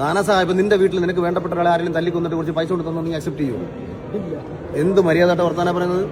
ദാനസഹായം ഇപ്പൊ നിന്റെ വീട്ടിൽ നിനക്ക് വേണ്ടപ്പെട്ട ഒരാളെ ആരെങ്കിലും തല്ലിക്കൊന്നിട്ട് കുറച്ച് പൈസ കൊടുത്തു നീ അക്സെപ്റ്റ് ചെയ്യൂ? എന്ത് മര്യാദ വർത്താനം പറയുന്നത്?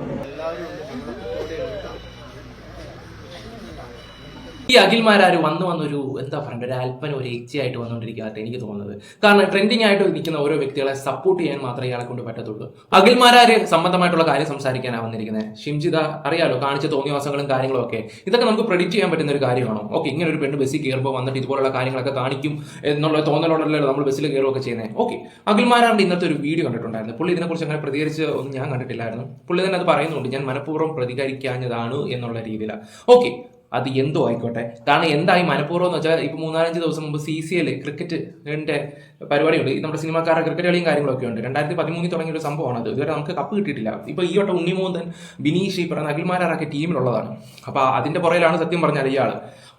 ഈ അഖിൽമാരാര് വന്നു വന്നൊരു എന്താ പറയുക ഒരു അല്പന ഒരു എച്ചിയായിട്ട് വന്നുകൊണ്ടിരിക്കുന്നതായിട്ട് എനിക്ക് തോന്നുന്നത്. കാരണം ട്രെൻഡിങ് ആയിട്ട് നിൽക്കുന്ന ഓരോ വ്യക്തികളെ സപ്പോർട്ട് ചെയ്യാൻ മാത്രമേ ഇയാളെ കൊണ്ട് പറ്റത്തുള്ളൂ. അഖിൽമാരാര് സംബന്ധമായിട്ടുള്ള കാര്യം സംസാരിക്കാനാണ് വന്നിരിക്കുന്നത്. ഷിംജിത അറിയാലോ കാണിച്ച തോന്നിയവാസങ്ങളും കാര്യങ്ങളും ഒക്കെ. ഇതൊക്കെ നമുക്ക് പ്രെഡിക്റ്റ് ചെയ്യാൻ പറ്റുന്ന ഒരു കാര്യമാണോ? ഓക്കെ ഇങ്ങനെ ഒരു പെണ്ണ് ബസ്സിൽ കയറുമ്പോൾ വന്നിട്ട് ഇതുപോലുള്ള കാര്യങ്ങളൊക്കെ കാണിക്കും എന്നുള്ള തോന്നലോടല്ലോ നമ്മൾ ബസ്സിൽ കയറുകയൊക്കെ ചെയ്യുന്നത് ഓക്കെ അഖിൽമാരാറിന്റെ ഇന്നത്തെ ഒരു വീഡിയോ കണ്ടിട്ടുണ്ടായിരുന്നു. പുള്ളി ഇതിനെക്കുറിച്ച് അങ്ങനെ പ്രതികരിച്ച് ഒന്നും ഞാൻ കണ്ടിട്ടില്ലായിരുന്നു. പുള്ളി തന്നെ അത് പറയുന്നുണ്ട് ഞാൻ മനഃപൂർവം പ്രതികരിക്കാഞ്ഞതാണ് എന്നുള്ള രീതിയിലാണ് ഓക്കെ അത് എന്തോ ആയിക്കോട്ടെ. കാരണം എന്തായി മനഃപൂർവം എന്ന് വെച്ചാൽ ഇപ്പൊ മൂന്നാലഞ്ച് ദിവസം മുമ്പ് സി സി എൽ ക്രിക്കറ്റിന്റെ പരിപാടിയുണ്ട്. നമ്മുടെ സിനിമാക്കാരുടെ ക്രിക്കറ്റ് കളിയും കാര്യങ്ങളൊക്കെ ഉണ്ട്. രണ്ടായിരത്തി പതിമൂന്നിൽ തുടങ്ങിയ ഒരു സംഭവമാണ് അത്. ഇതുവരെ നമുക്ക് കപ്പ് കിട്ടിയിട്ടില്ല. ഇപ്പൊ ഈ വട്ടം ഉണ്ണിമോന്തൻ ബിനീഷ് ഈ പറയുന്ന അഖിൽമാരാറൊക്കെ ടീമിലുള്ളതാണ്. അപ്പൊ അതിന്റെ പുറയിലാണ് സത്യം പറഞ്ഞാൽ ഇയാൾ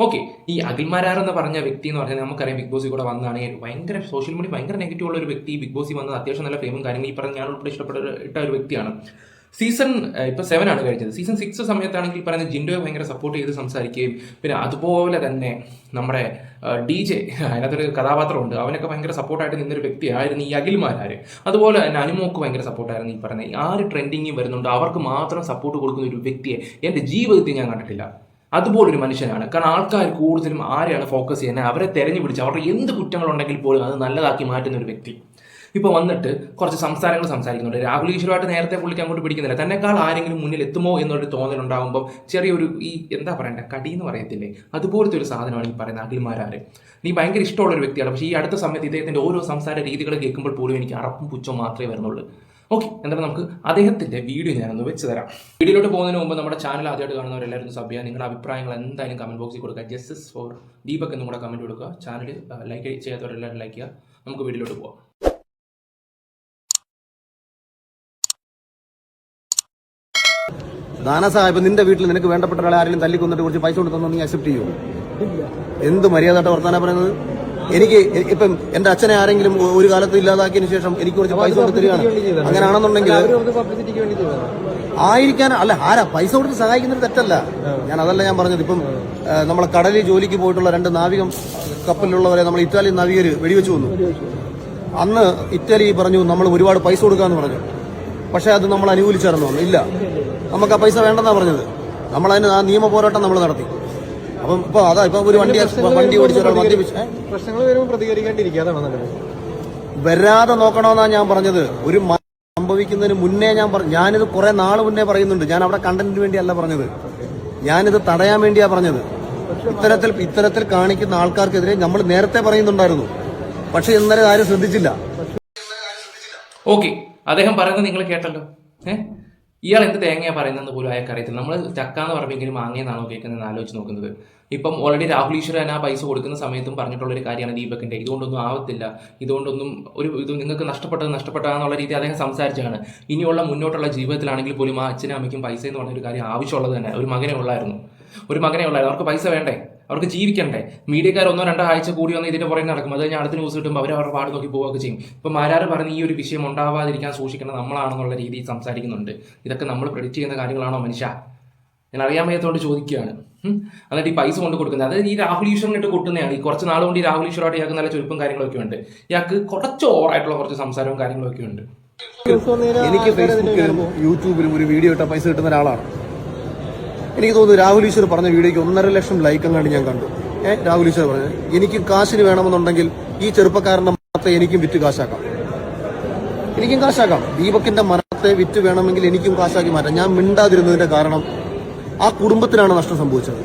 ഓക്കെ ഈ അഖിൽമാരാർ എന്ന് പറഞ്ഞ വ്യക്തി എന്ന് പറഞ്ഞാൽ നമുക്കറിയാം ബിഗ് ബോസിൽ കൂടെ വന്നതാണെങ്കിൽ ഭയങ്കര സോഷ്യൽ മീഡിയ ഭയങ്കര നെഗറ്റീവ് ഉള്ള ഒരു വ്യക്തി ബിഗ് ബോസിൽ വന്നത് അത്യാവശ്യം നല്ല ഫേമും കാര്യങ്ങളും ഈ പറഞ്ഞ ഞാൻ ഉൾപ്പെടെ ഇഷ്ടപ്പെട്ട ഇട്ട ഒരു വ്യക്തിയാണ്. സീസൺ ഇപ്പൊ സെവൻ ആണ് കഴിച്ചത് സീസൺ സിക്സ് സമയത്താണെങ്കിൽ പറയുന്ന ജിൻഡോയെ ഭയങ്കര സപ്പോർട്ട് ചെയ്ത് സംസാരിക്കുകയും പിന്നെ അതുപോലെ തന്നെ നമ്മുടെ ഡി ജെ അതിനകത്തൊരു കഥാപാത്രമുണ്ട്. അവനൊക്കെ ഭയങ്കര സപ്പോർട്ടായിട്ട് നിന്നൊരു വ്യക്തിയായിരുന്നു ഈ അഖിൽമാരാര്. അതുപോലെ തന്നെ അനുമോക്ക് ഭയങ്കര സപ്പോർട്ടായിരുന്നു ഈ പറഞ്ഞ ആര് ട്രെൻഡിങ് വരുന്നുണ്ട് അവർക്ക് മാത്രം സപ്പോർട്ട് കൊടുക്കുന്ന ഒരു വ്യക്തിയെ എന്റെ ജീവിതത്തിൽ ഞാൻ കണ്ടിട്ടില്ല. അതുപോലൊരു മനുഷ്യനാണ്. കാരണം ആൾക്കാർ കൂടുതലും ആരെയാണ് ഫോക്കസ് ചെയ്യുന്നത്? അവരെ തെരഞ്ഞു പിടിച്ച് അവരുടെ എന്ത് കുറ്റങ്ങളുണ്ടെങ്കിൽ പോലും അത് നല്ലതാക്കി മാറ്റുന്ന ഒരു വ്യക്തി. ഇപ്പൊ വന്നിട്ട് കുറച്ച് സംസാരങ്ങൾ സംസാരിക്കുന്നുണ്ട്. രാഹുൽ ഈശ്വരമായിട്ട് നേരത്തെ പുള്ളിക്ക് അങ്ങോട്ട് പിടിക്കുന്നില്ല. തന്നെക്കാൾ ആരെങ്കിലും മുന്നിൽ എത്തുമോ എന്നൊരു തോന്നലുണ്ടാകുമ്പോൾ ചെറിയൊരു ഈ എന്താ പറയണ്ട കടി എന്ന് പറയത്തില്ലേ? അതുപോലത്തെ ഒരു സാധനമാണ് ഈ പറയുന്ന അഖിൽമാരാര്. നീ ഭയങ്കര ഇഷ്ടമുള്ള ഒരു വ്യക്തിയാണ്. പക്ഷേ ഈ അടുത്ത സമയത്ത് ഇദ്ദേഹത്തിന്റെ ഓരോ സംസാര രീതികൾ കേൾക്കുമ്പോൾ പോലും എനിക്ക് അറപ്പും പുച്ഛവും മാത്രമേ വരുന്നുള്ളൂ. ഓക്കെ എന്തായാലും നമുക്ക് അദ്ദേഹത്തിന്റെ വീഡിയോ ഞാനൊന്ന് വെച്ച് തരാം. വീഡിയോയിലോട്ട് പോകുന്നതിന് മുമ്പ് നമ്മുടെ ചാനൽ ആദ്യമായിട്ട് കാണുന്നവരെല്ലാവരും ചെയ്യുക നിങ്ങളുടെ അഭിപ്രായങ്ങൾ എന്തായാലും കമന്റ് ബോക്സിൽ കൊടുക്കുക. ജസ്റ്റിസ് ഫോർ ദീപക് എന്നും കൂടെ കമന്റ് കൊടുക്കുക. ചാനൽ ലൈക്ക് ചെയ്യാത്തവരെല്ലാവരും ലൈക്ക് ചെയ്യുക. നമുക്ക് വീഡിയോയിലോട്ട് പോകാം ദാനസഹായം. നിന്റെ വീട്ടിൽ നിനക്ക് വേണ്ടപ്പെട്ട ഒരാളെ ആരെങ്കിലും തല്ലിക്കൊന്നിട്ട് കുറച്ച് പൈസ കൊടുത്തു നീ അക്സെപ്റ്റ് ചെയ്യൂ? എന്ത് മര്യാദ വർത്താനം പറയുന്നത്? എനിക്ക് ഇപ്പം എന്റെ അച്ഛനെ ആരെങ്കിലും ഒരു കാലത്ത് ഇല്ലാതാക്കിയതിനു ശേഷം എനിക്ക് കുറച്ച് പൈസ കൊടുത്തിരിക്കുകയാണ് അങ്ങനെയാണെന്നുണ്ടെങ്കിൽ ആയിരിക്കാൻ അല്ല ആരാ? പൈസ കൊടുത്ത് സഹായിക്കുന്നത് തെറ്റല്ല. ഞാൻ അതല്ല ഞാൻ പറഞ്ഞത്. ഇപ്പം നമ്മളെ കടലിൽ ജോലിക്ക് പോയിട്ടുള്ള രണ്ട് നാവികം കപ്പലിലുള്ളവരെ നമ്മൾ ഇറ്റാലിയൻ നാവികർ വെടിവെച്ചു വന്നു. അന്ന് ഇറ്റലി പറഞ്ഞു നമ്മൾ ഒരുപാട് പൈസ കൊടുക്കാന്ന് പറഞ്ഞു. പക്ഷെ അത് നമ്മൾ അനുകൂലിച്ചായിരുന്നു അന്ന് ഇല്ല. നമുക്ക് ആ പൈസ വേണ്ടെന്നാ പറഞ്ഞത്. നമ്മൾ അതിന് ആ നിയമ പോരാട്ടം നമ്മൾ നടത്തി. അപ്പം ഇപ്പൊ അതാ ഇപ്പൊ ഒരു വണ്ടി വണ്ടി ഓടിച്ച ഒരാൾ മദ്യപിച്ച് പ്രശ്നങ്ങൾ വരുമ്പോൾ നല്ലത്. വരാതെ നോക്കണമെന്നാ ഞാൻ പറഞ്ഞത്. ഒരു സംഭവിക്കുന്നതിന് മുന്നേ ഞാൻ പറഞ്ഞു ഞാനിത് കുറെ നാൾ മുന്നേ പറയുന്നുണ്ട്. ഞാൻ അവിടെ കണ്ടന്റിന് വേണ്ടിയല്ല പറഞ്ഞത്. ഞാനിത് തടയാൻ വേണ്ടിയാ പറഞ്ഞത്. ഇത്തരത്തിൽ ഇത്തരത്തിൽ കാണിക്കുന്ന ആൾക്കാർക്കെതിരെ നമ്മൾ നേരത്തെ പറയുന്നുണ്ടായിരുന്നു. പക്ഷെ ഇന്നലെ ആരും ശ്രദ്ധിച്ചില്ല. ഓക്കെ. അദ്ദേഹം പറയുന്നത് നിങ്ങൾ കേട്ടല്ലോ. ഏ? ഇയാൾ എന്ത് തേങ്ങയാണ് പറയുന്നത് പോലും അയാൾക്ക് അറിയത്തില്ല. നമ്മൾ ചക്ക എന്ന് പറയുമെങ്കിലും മാങ്ങയെന്നാണോ കേൾക്കുന്നത് ആലോചിച്ച് നോക്കുന്നത്. ഇപ്പം ഓൾറെഡി രാഹുൽ ഈശ്വരൻ ആ പൈസ കൊടുക്കുന്ന സമയത്തും പറഞ്ഞിട്ടുള്ള ഒരു കാര്യമാണ് ദീപകിന്റെ ഇതുകൊണ്ടൊന്നും ആവത്തില്ല. ഇതുകൊണ്ടൊന്നും ഒരു ഇത് നിങ്ങൾക്ക് നഷ്ടപ്പെട്ടത് നഷ്ടപ്പെട്ടതെന്നുള്ള രീതി അദ്ദേഹം സംസാരിച്ചാണ് ഇനിയുള്ള മുന്നോട്ടുള്ള ജീവിതത്തിലാണെങ്കിൽ പോലും ആ അച്ഛനും അമ്മയ്ക്കും പൈസ എന്ന് പറഞ്ഞ ഒരു കാര്യം ആവശ്യമുള്ളത് തന്നെ. ഒരു മകനെ ഉള്ളായിരുന്നു. ഒരു മകനെ ഉള്ളായിരുന്നു. അവർക്ക് പൈസ വേണ്ടേ? അവർക്ക് ജീവിക്കണ്ടേ? മീഡിയക്കാർ ഒന്നോ രണ്ടോ ആഴ്ച കൂടി വന്ന് ഇതിന്റെ പുറകെ നടക്കും. അത് കഴിഞ്ഞാൽ അടുത്ത ന്യൂസ് കിട്ടുമ്പോൾ അവർ അവരുടെ പാട് നോക്കി പോവുകയൊക്കെ ചെയ്യും. ഇപ്പൊ മാരാർ പറഞ്ഞ് ഈ ഒരു വിഷയം ഉണ്ടാവാതിരിക്കാൻ സൂക്ഷിക്കണം നമ്മളാണെന്നുള്ള രീതിയിൽ സംസാരിക്കുന്നുണ്ട്. ഇതൊക്കെ നമ്മൾ പ്രെഡിക്റ്റ് ചെയ്യുന്ന കാര്യങ്ങളാണോ മനുഷ്യ? ഞാൻ അറിയാൻ വയ്യാത്തോണ്ട് ചോദിക്കുകയാണ്. എന്നിട്ട് ഈ പൈസ കൊണ്ട് കൊടുക്കുന്നത്. അതായത് ഈ രാഹുൽ ഈശ്വറിനിട്ട് കൊട്ടുന്നതാണ്. ഈ കുറച്ച് നാൾ കൊണ്ട് ഈ രാഹുൽ ഈശ്വറായിട്ട് ഇയാൾക്ക് നല്ല ചുരുപ്പും കാര്യങ്ങളൊക്കെ ഉണ്ട്. ഇയാൾക്ക് കുറച്ച് ഓവറായിട്ടുള്ള കുറച്ച് സംസാരവും കാര്യങ്ങളൊക്കെ ഉണ്ട്. എനിക്ക് ഫേസ്ബുക്കിലും യൂട്യൂബിലും ഒരു വീഡിയോ ഇട്ട പൈസ കിട്ടുന്ന ഒരാളാണ്. എനിക്ക് തോന്നുന്നു രാഹുൽ ഈശ്വർ പറഞ്ഞ വീഡിയോയ്ക്ക് ഒന്നര ലക്ഷം ലൈക്ക് അങ്ങാണ്ട് ഞാൻ കണ്ടു. ഏഹ് രാഹുൽ ഈശ്വർ പറഞ്ഞത് എനിക്ക് കാശിന് വേണമെന്നുണ്ടെങ്കിൽ ഈ ചെറുപ്പക്കാരന്റെ മനത്തെ എനിക്കും വിറ്റ് കാശാക്കാം. എനിക്കും കാശാക്കാം. ദീപക്കിന്റെ മരണത്തെ വിറ്റ് വേണമെങ്കിൽ എനിക്കും കാശാക്കി മാറ്റാം. ഞാൻ മിണ്ടാതിരുന്നതിന്റെ കാരണം ആ കുടുംബത്തിനാണ് നഷ്ടം സംഭവിച്ചത്.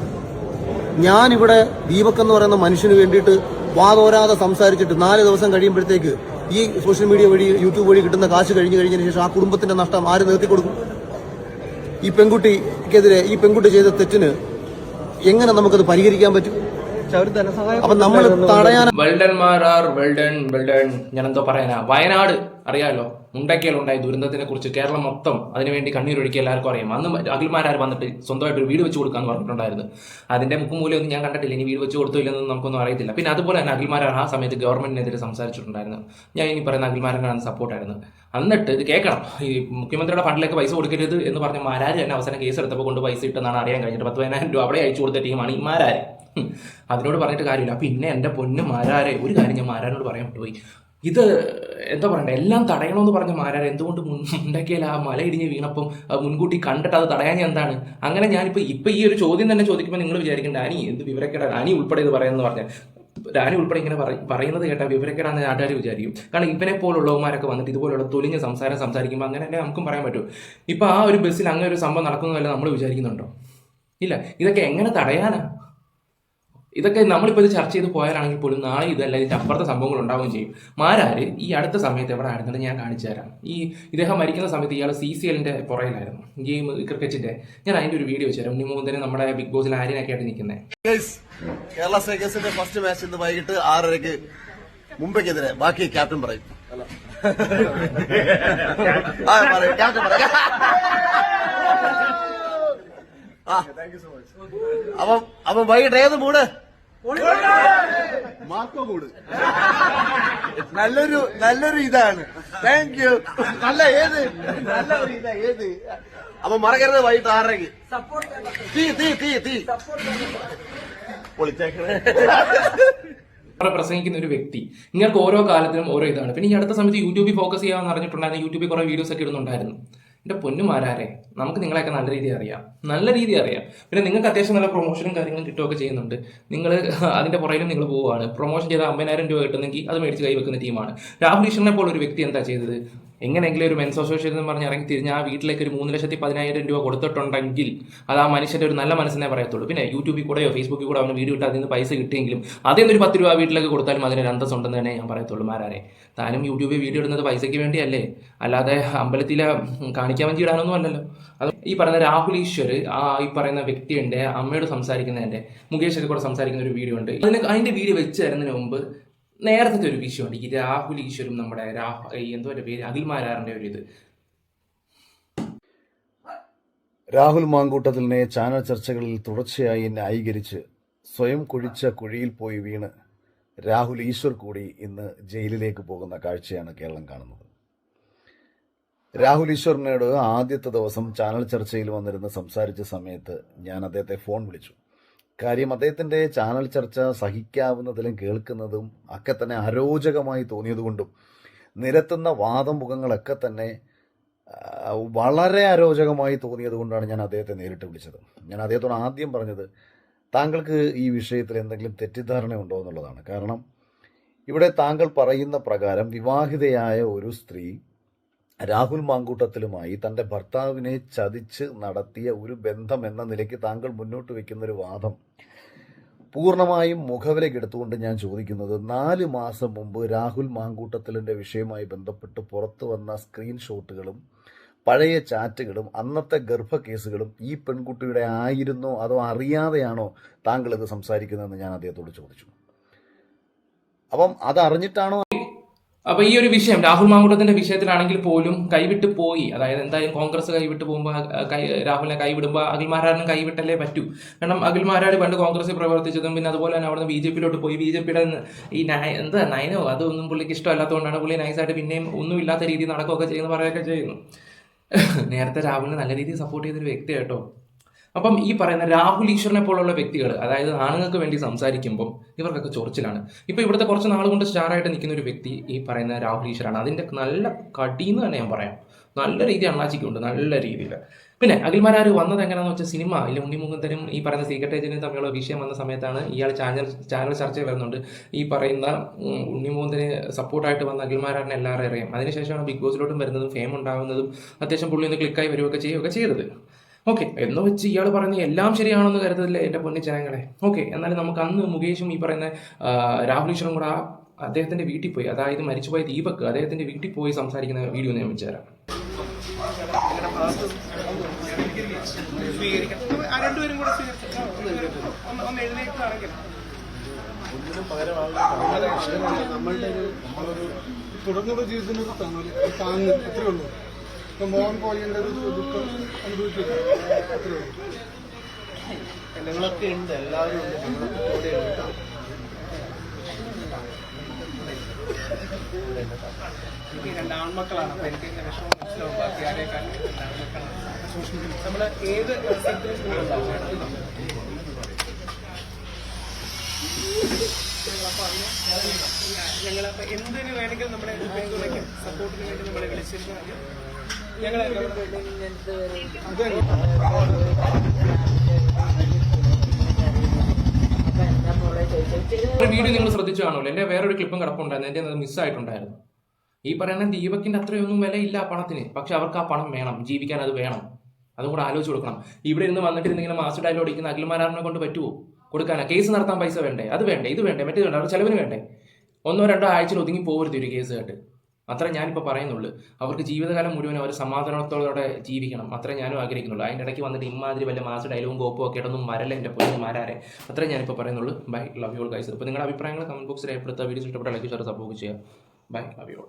ഞാനിവിടെ ദീപക് എന്ന് പറയുന്ന മനുഷ്യന് വേണ്ടിയിട്ട് വാതോരാതെ സംസാരിച്ചിട്ട് നാല് ദിവസം കഴിയുമ്പോഴത്തേക്ക് ഈ സോഷ്യൽ മീഡിയ വഴി യൂട്യൂബ് വഴി കിട്ടുന്ന കാശ് കഴിഞ്ഞു കഴിഞ്ഞതിന് ശേഷം ആ കുടുംബത്തിന്റെ നഷ്ടം ആര് നിർത്തി കൊടുക്കും ഈ പെൺകുട്ടിക്കെതിരെ ഈ പെൺകുട്ടി ചെയ്ത തെറ്റിന് എങ്ങനെ നമുക്കത് പരിഹരിക്കാൻ പറ്റും? വെൽഡന്മാർ ആർ വെൽഡൺ വെൽഡൺ ഞാൻ എന്തോ പറയാനാ. വയനാട് അറിയാലോ? ഉണ്ടായി ദുരന്തത്തിനെ കുറിച്ച് കേരളം മൊത്തം അതിനുവേണ്ടി കണ്ണീരൊഴുക്കി എല്ലാവർക്കും അറിയാം. അന്ന് അഖിൽമാരാർ വന്നിട്ട് സ്വന്തമായിട്ട് ഒരു വീട് വെച്ച് കൊടുക്കാന്ന് പറഞ്ഞിട്ടുണ്ടായിരുന്നു. അതിന്റെ മുക്കുമൂലൊന്നും ഞാൻ കണ്ടിട്ടില്ല. ഇനി വീട് വെച്ച് കൊടുത്തില്ലെന്ന് നമുക്കൊന്നും അറിയത്തില്ല. പിന്നെ അതുപോലെ തന്നെ അഖിൽമാരാർ ആ സമയത്ത് ഗവൺമെന്റിനെതിരെ സംസാരിച്ചിട്ടുണ്ടായിരുന്നു. ഞാൻ ഇനി പറയുന്ന അഖിൽമാരാണ് സപ്പോർട്ടായിരുന്നു. എന്നിട്ട് ഇത് കേൾക്കണം. ഈ മുഖ്യമന്ത്രിയുടെ ഫണ്ടിലേക്ക് പൈസ കൊടുക്കരുത് എന്ന് പറഞ്ഞ മാരാർ തന്നെ അവസാനം കേസ് എടുത്തപ്പോൾ കൊണ്ട് പൈസ ഇട്ടെന്നാണ് അറിയാൻ കഴിഞ്ഞിട്ട് പത്ത് പതിനായിരം രൂപ അവിടെ അയച്ചു കൊടുത്ത ടീമാണ് ഈ മാരാര്. ഹും, അതിനോട് പറഞ്ഞിട്ട് കാര്യമില്ല. പിന്നെ എന്റെ പൊന്ന് മാരാരെ ഒരു കാര്യം ഞാൻ മാരാനോട് പറയാൻ വിട്ടുപോയി ഇത് എന്താ പറയണ്ടേ? എല്ലാം തടയണമെന്ന് പറഞ്ഞ മാരാരെ എന്തുകൊണ്ട് മുണ്ടാക്കിയാൽ ആ മല ഇടിഞ്ഞ് വീണപ്പം മുൻകൂട്ടി കണ്ടിട്ട് അത് തടയാൻ എന്താണ്? അങ്ങനെ ഞാനിപ്പോൾ ഇപ്പം ഈ ഒരു ചോദ്യം തന്നെ ചോദിക്കുമ്പോൾ നിങ്ങൾ വിചാരിക്കേണ്ട ആനി എന്ത് വിവരക്കേടാ? ആനി ഉൾപ്പെടെ ഇത് പറയുന്നത് പറഞ്ഞാൽ ഡാനി ഉൾപ്പെടെ ഇങ്ങനെ പറ- പറയുന്നത് കേട്ടാൽ വിവരക്കേടാന്ന് നാട്ടുകാർ വിചാരിക്കും. കാരണം ഇവനെ പോലുള്ളവന്മാരൊക്കെ വന്നിട്ട് ഇതുപോലുള്ള തൊലിഞ്ഞ സംസാരം സംസാരിക്കുമ്പോൾ അങ്ങനെ തന്നെ നമുക്കും പറയാൻ പറ്റും. ഇപ്പൊ ആ ഒരു ബസ്സിൽ അങ്ങനെ ഒരു സംഭവം നടക്കുന്നതല്ല നമ്മൾ വിചാരിക്കുന്നുണ്ടോ? ഇല്ല. ഇതൊക്കെ എങ്ങനെ തടയാനാ? ഇതൊക്കെ നമ്മളിപ്പോൾ ഇത് ചർച്ച ചെയ്ത് പോയാലാണെങ്കിൽ പോലും നാളെ ഇതല്ല ഇതിന്റെ അപ്പുറത്തെ സംഭവങ്ങൾ ഉണ്ടാവുകയും ചെയ്യും. മാരാര് ഈ അടുത്ത സമയത്ത് എവിടെ ആയിരുന്നത് ഞാൻ കാണിച്ചു തരാം. ഈ ഇദ്ദേഹം മരിക്കുന്ന സമയത്ത് ഇയാൾ സി സി എല്ലിന്റെ പുറയിലായിരുന്നു ഗെയിം ക്രിക്കറ്റിന്റെ ഞാൻ അതിന്റെ ഒരു വീഡിയോ വെച്ചു തരാം. ഉണ്ണിമൂന്തന് നമ്മുടെ ബിഗ് ബോസിൽ ആര്യനൊക്കെ ആയിട്ട് നിൽക്കുന്നത് കേരള സ്ട്രൈക്കേഴ്സിന്റെ ഫസ്റ്റ് മാച്ച് ഇന്ന് വൈകിട്ട് ആറരയ്ക്ക് മുംബൈക്കെതിരെ. ബാക്കി ക്യാപ്റ്റൻ പറയും. ക്യാപ്റ്റൻ പറയും. ആ. അപ്പം അപ്പം വൈകിട്ട് ഏത് മൂട് മാർക്കോ നല്ലൊരു നല്ലൊരു ഇതാണ്. താങ്ക് യു നല്ല ഏത്? നല്ല ഒരു ഇതാ ഏത്? അപ്പൊ മറക്കരുത് വൈകിട്ട് ആറരയ്ക്ക്. തീ തീ തീ തീ. പൊളിച്ചേക്കണേ. പ്രസംഗിക്കുന്ന ഒരു വ്യക്തി. നിങ്ങൾക്ക് ഓരോ കാലത്തിനും ഓരോ ഇതാണ്. പിന്നെ ഈ അടുത്ത സമയത്ത് യൂട്യൂബിൽ ഫോക്കസ് ചെയ്യാമെന്ന് അറിഞ്ഞിട്ടുണ്ടായിരുന്നു യൂട്യൂബിൽ കുറെ വീഡിയോസ് ഒക്കെ ഇടുന്നുണ്ടായിരുന്നു. എന്റെ പൊന്നുമാരാരെ നമുക്ക് നിങ്ങളെയൊക്കെ നല്ല രീതി അറിയാം. നല്ല രീതി അറിയാം. പിന്നെ നിങ്ങൾക്ക് അത്യാവശ്യം നല്ല പ്രൊമോഷനും കാര്യങ്ങളും കിട്ടുകയൊക്കെ ചെയ്യുന്നുണ്ട്. നിങ്ങൾ അതിന്റെ പുറയിലും നിങ്ങൾ പോവുകയാണ്. പ്രൊമോഷൻ ചെയ്ത അമ്പതിനായിരം രൂപ കിട്ടുന്നെങ്കിൽ അത് മേടിച്ച് കൈവെക്കുന്ന ടീമാണ് രാഹുൽ ഈശ്വറിനെ പോലെ ഒരു വ്യക്തി എന്താ ചെയ്തത്? എങ്ങനെയെങ്കിലും ഒരു മെൻസ് അസോസിയേഷൻ എന്ന് പറഞ്ഞ് ഇറങ്ങി തിരിഞ്ഞ് ആ വീട്ടിലേക്ക് ഒരു മൂന്ന് ലക്ഷത്തി പതിനായിരം രൂപ കൊടുത്തിട്ടുണ്ടെങ്കിൽ അത് ആ മനുഷ്യന്റെ ഒരു നല്ല മനസ്സിനെ പറയത്തുള്ളൂ. പിന്നെ യൂട്യൂബിൽ കൂടെയോ ഫേസ്ബുക്കിൽ കൂടെ അവന് വീഡിയോ ഇട്ട് അതിൽ നിന്ന് പൈസ കിട്ടിയെങ്കിലും അതേ ഒരു പത്ത് രൂപ വീട്ടിലേക്ക് കൊടുത്താലും അതിന് അന്തസ് ഉണ്ടെന്ന് തന്നെ ഞാൻ പറയത്തുള്ളൂ. മാരാരെ? താനും യൂട്യൂബിൽ വീഡിയോ ഇടുന്നത് പൈസയ്ക്ക് വേണ്ടിയല്ലേ? അല്ലാതെ അമ്പലത്തിലെ കാണിക്കാൻ വേണ്ടി ഇടാനൊന്നും അല്ലല്ലോ. അത് ഈ പറയുന്ന രാഹുൽ ഈശ്വർ ആ ഈ പറയുന്ന വ്യക്തിയുണ്ട് അമ്മയോട് സംസാരിക്കുന്നതിന്റെ മുകേഷ് ഒക്കെ കൂടെ സംസാരിക്കുന്ന ഒരു വീഡിയോ ഉണ്ട്. അതിന് അതിന്റെ വീഡിയോ വെച്ച് തരുന്നതിന് മുമ്പ് നേരത്തെ ഒരു വിഷയമുണ്ട്. ഈ രാഹുൽ ഈശ്വരും നമ്മുടെ രാഹു എന്തോ പേര്? അഖിൽ മാരാറിന്റെ ഒരു ഇത്. രാഹുൽ മാങ്കൂട്ടത്തിലിനെ ചാനൽ ചർച്ചകളിൽ തുടർച്ചയായി ന്യായീകരിച്ച് സ്വയം കുഴിച്ച കുഴിയിൽ പോയി വീണ് രാഹുൽ ഈശ്വർ കൂടി ഇന്ന് ജയിലിലേക്ക് പോകുന്ന കാഴ്ചയാണ് കേരളം കാണുന്നത്. രാഹുൽ ഈശ്വറിനോട് ആദ്യത്തെ ദിവസം ചാനൽ ചർച്ചയിൽ വന്നിരുന്ന് സംസാരിച്ച സമയത്ത് ഞാൻ അദ്ദേഹത്തെ ഫോൺ വിളിച്ചു. കാര്യം അദ്ദേഹത്തിന്റെ ചാനൽ ചർച്ച സഹിക്കാവുന്നതിലും കേൾക്കുന്നതും ഒക്കെ തന്നെ അരോചകമായി തോന്നിയതുകൊണ്ടും നിരത്തുന്ന വാദമുഖങ്ങളൊക്കെ തന്നെ വളരെ അരോചകമായി തോന്നിയതുകൊണ്ടാണ് ഞാൻ അദ്ദേഹത്തെ നേരിട്ട് വിളിച്ചത്. ഞാൻ അദ്ദേഹത്തോട് ആദ്യം പറഞ്ഞത് താങ്കൾക്ക് ഈ വിഷയത്തിൽ എന്തെങ്കിലും തെറ്റിദ്ധാരണ ഉണ്ടോ എന്നുള്ളതാണ്. കാരണം ഇവിടെ താങ്കൾ പറയുന്ന പ്രകാരം വിവാഹിതയായ ഒരു സ്ത്രീ രാഹുൽ മാങ്കൂട്ടത്തിലുമായി തന്റെ ഭർത്താവിനെ ചതിച്ച് നടത്തിയ ഒരു ബന്ധം എന്ന നിലയ്ക്ക് താങ്കൾ മുന്നോട്ട് വെക്കുന്ന ഒരു വാദം പൂർണമായും മുഖവിലക്കെടുത്തുകൊണ്ട് ഞാൻ ചോദിക്കുന്നത് നാല് മാസം മുമ്പ് രാഹുൽ മാങ്കൂട്ടത്തിലിന്റെ വിഷയവുമായി ബന്ധപ്പെട്ട് പുറത്തു വന്ന സ്ക്രീൻഷോട്ടുകളും പഴയ ചാറ്റുകളും അന്നത്തെ ഗർഭക്കേസുകളും ഈ പെൺകുട്ടിയുടെ ആയിരുന്നോ അതോ അറിയാതെയാണോ താങ്കൾ ഇത് സംസാരിക്കുന്നതെന്ന് ഞാൻ അദ്ദേഹത്തോട് ചോദിച്ചു. അപ്പം അത് അറിഞ്ഞിട്ടാണോ അപ്പൊ ഈ ഒരു വിഷയം രാഹുൽ മാങ്കുട്ടത്തിന്റെ വിഷയത്തിലാണെങ്കിൽ പോലും കൈവിട്ട് പോയി. അതായത് എന്തായാലും കോൺഗ്രസ് കൈവിട്ട് പോകുമ്പോൾ കൈ രാഹുലിനെ കൈവിടുമ്പോൾ അഖിൽ അഖിൽമാരാറിനും കൈവിട്ടല്ലേ പറ്റൂ. കാരണം അഖിൽ മഹാരാജ് പണ്ട് കോൺഗ്രസിൽ പ്രവർത്തിച്ചതും പിന്നെ അതുപോലെ തന്നെ അവിടുന്ന് ബി ജെ പിയിലോട്ട് പോയി. ബി ജെ പിയുടെ ഈ നയ എന്താ നയനോ? അതൊന്നും പുള്ളിക്ക് ഇഷ്ടമല്ലാത്തതുകൊണ്ടാണ് പുള്ളി നൈസായിട്ട് പിന്നെയും ഒന്നും ഇല്ലാത്ത രീതിയിൽ നടക്കുകയൊക്കെ ചെയ്യുന്നു പറയുകയൊക്കെ ചെയ്യുന്നു. നേരത്തെ രാഹുലിനെ നല്ല രീതിയിൽ സപ്പോർട്ട് ചെയ്തൊരു വ്യക്തി കേട്ടോ. അപ്പം ഈ പറയുന്ന രാഹുൽ ഈശ്വറിനെ പോലുള്ള വ്യക്തികൾ അതായത് ആണുങ്ങൾക്ക് വേണ്ടി സംസാരിക്കുമ്പം ഇവർക്കൊക്കെ ചൊറിച്ചിലാണ്. ഇപ്പൊ ഇവിടുത്തെ കുറച്ച് നാൾ കൊണ്ട് സ്റ്റാർ ആയിട്ട് നിൽക്കുന്ന ഒരു വ്യക്തി ഈ പറയുന്ന രാഹുൽ ഈശ്വറാണ്. അതിന്റെ നല്ല കടിയെന്ന് തന്നെ ഞാൻ പറയാം. നല്ല രീതി അണ്ണാച്ചിക്കുണ്ട് നല്ല രീതിയിൽ. പിന്നെ അഖിൽമാരാർ വന്നത് എങ്ങനെയാണെന്ന് വെച്ചാൽ സിനിമ ഇല്ല ഉണ്ണിമുഖന്തരും ഈ പറയുന്ന സീക്രട്ട് ഏജന്റും തമ്മിലുള്ള വിഷയം വന്ന സമയത്താണ് ഇയാൾ ചാനൽ ചാനൽ ചർച്ച വരുന്നുണ്ട്. ഈ പറയുന്ന ഉം, ഉണ്ണിമുഖന്തന് സപ്പോർട്ടായിട്ട് വന്ന അഖിൽമാരാറിനെ എല്ലാവരും അറിയാം. അതിനുശേഷമാണ് ബിഗ് ബോസിലോട്ടും വരുന്നതും ഫെയിം ഉണ്ടാകുന്നതും അത്യാവശ്യം പുള്ളി ഒന്ന് ക്ലിക്കായി വരികയൊക്കെ ചെയ്യുകയൊക്കെ ചെയ്തത്. ഓക്കെ എന്ന് വെച്ച് ഇയാൾ പറയുന്നത് എല്ലാം ശരിയാണെന്ന് കരുതില്ല എന്റെ പൊന്നി ജനങ്ങളെ ഓക്കെ എന്നാലും നമുക്ക് അന്ന് മുകേഷും ഈ പറയുന്ന രാഹുൽ ഈശ്വറും കൂടെ ആ അദ്ദേഹത്തിന്റെ വീട്ടിൽ പോയി. അതായത് മരിച്ചുപോയ ദീപക് അദ്ദേഹത്തിന്റെ വീട്ടിൽ പോയി സംസാരിക്കുന്ന വീഡിയോ ഞാൻ വെച്ചുതരാം നമ്മളുടെ ഒരു തുടർന്നുള്ള ജീവിതത്തിന് ഇപ്പൊ ദുഃഖം അനുഭവിച്ചില്ല അത്രേ നിങ്ങളൊക്കെ ഉണ്ട് എല്ലാവരും ഉണ്ട്. നിങ്ങളൊക്കെ കൂടെ ഉണ്ട് എനിക്ക് രണ്ട് ആൺമക്കളാണ് അപ്പൊ എനിക്ക് വിഷമം മനസ്സിലാവും. ബാക്കി ആരെയൊക്കെ നമ്മൾ ഏത് അപ്പൊ എന്തിനു വേണമെങ്കിലും നമ്മളെ പിന്തുണയ്ക്കും സപ്പോർട്ടിന് വേണ്ടി നമ്മളെ വിളിച്ചിരുന്നു വീഡിയോ നിങ്ങൾ ശ്രദ്ധിച്ചു കാണുമല്ലോ എന്റെ വേറൊരു ക്ലിപ്പും കിടപ്പുണ്ടായിരുന്നു. എന്റെ അത് മിസ്സായിട്ടുണ്ടായിരുന്നു. ഈ പറയുന്ന ദീപക്കിന്റെ അത്രയൊന്നും വിലയില്ല പണത്തിന്. പക്ഷെ അവർക്ക് ആ പണം വേണം. ജീവിക്കാൻ അത് വേണം. അതും കൂടെ ആലോചിച്ച് കൊടുക്കണം. ഇവിടെ ഇരുന്ന് വന്നിട്ട് ഇങ്ങനെ മാസ്റ്റർ ഡയലോഗ് അടിക്കുന്ന അഖിൽമാരാറിനെ കൊണ്ട് പറ്റുമോ കൊടുക്കാനാ. കേസ് നടത്താൻ പൈസ വേണ്ടേ? അത് വേണ്ടേ? ഇത് വേണ്ടേ? മറ്റേ വേണ്ടേ? അവരുടെ ചെലവിന് വേണ്ടേ? ഒന്നോ രണ്ടോ ആഴ്ചയിൽ ഒതുങ്ങി പോകരുത് ഒരു കേസ് കേട്ട് അത്ര ഞാനിപ്പോൾ പറയുന്നുള്ളൂ. അവർക്ക് ജീവിതകാലം മുഴുവൻ അവർ സമാധാനത്തോടെ ജീവിക്കണം. അത്ര ഞാനും ആഗ്രഹിക്കുന്നുള്ളൂ. അതിന്റെ ഇടയ്ക്ക് വന്നിട്ട് ഇമാതിരി വല്ല മാസ് ഡയലോഗും കോപ്പും ഒക്കെ ഇടൊന്നും മരല്ല എന്റെ പൊന്നും മാരാരെ. അത്ര ഞാനിപ്പോൾ പറയുന്നുള്ളൂ. ബൈ ലവ് യോൾ ഗൈസ് അപ്പോൾ നിങ്ങളുടെ അഭിപ്രായങ്ങൾ കമന്റ് ബോക്സിൽ രേഖപ്പെടുത്തുക. വീഡിയോസ് ഇഷ്ടപ്പെട്ട ലൈക്ക് ഷെയർ സപ്പോർട്ട് ചെയ്യുക ബൈ ലവ് യോൾ